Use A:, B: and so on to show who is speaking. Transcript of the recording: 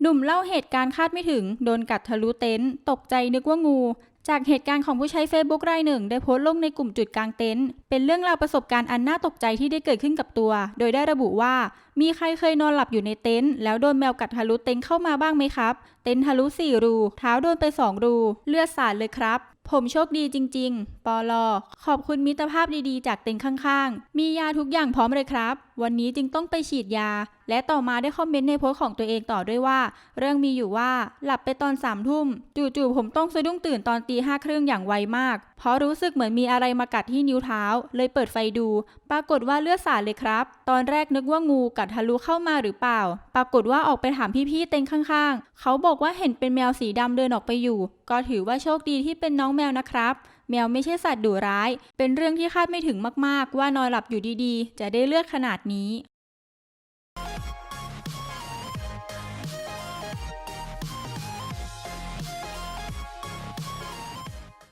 A: หนุ่มเล่าเหตุการณ์คาดไม่ถึง โดนกัดทะลุเต็นท์ตกใจนึกว่างู จากเหตุการณ์ของผู้ใช้เฟซบุ๊กรายหนึ่ง ได้โพสต์ลงในกลุ่มจุดกลางเต็นท์เป็นเรื่องราวประสบการณ์อันน่าตกใจที่ได้เกิดขึ้นกับตัว โดยได้ระบุว่า มีใครเคยนอนหลับอยู่ในเต็นท์แล้วโดนแมวกัดทะลุเต็นท์เข้ามาบ้างไหมครับ เต็นท์ทะลุสี่รูเท้าโดนไปสองรู เลือดสาดเลยครับผมโชคดีจริง ๆ ปอลอขอบคุณมิตรภาพดีๆ จากเต็นท์ข้างๆ มียาทุกอย่างพร้อมเลยครับวันนี้จึงต้องไปฉีดยา และต่อมาได้คอมเมนต์ในโพสต์ของตัวเองต่อด้วยว่า เรื่องมีอยู่ว่าหลับไปตอนสามทุ่ม จู่ๆผมต้องสะดุ้งตื่นตอนตีห้าครึ่งอย่างไวมาก เพราะรู้สึกเหมือนมีอะไรมากัดที่นิ้วเท้า เลยเปิดไฟดู ปรากฏว่าเลือดสาดเลยครับ ตอนแรกนึกว่างูกัดทะลุเข้ามาหรือเปล่า ปรากฏว่าออกไปถามพี่ๆเต็นข้างๆ เขาบอกว่าเห็นเป็นแมวสีดำเดินออกไปอยู่ ก็ถือว่าโชคดีที่เป็นน้องแมวนะครับ แมวไม่ใช่สัตว์ดุร้าย เป็นเรื่องที่คาดไม่ถึงมากๆ ว่านอนหลับอยู่ดีๆ จะได้เลือดขนาดนี้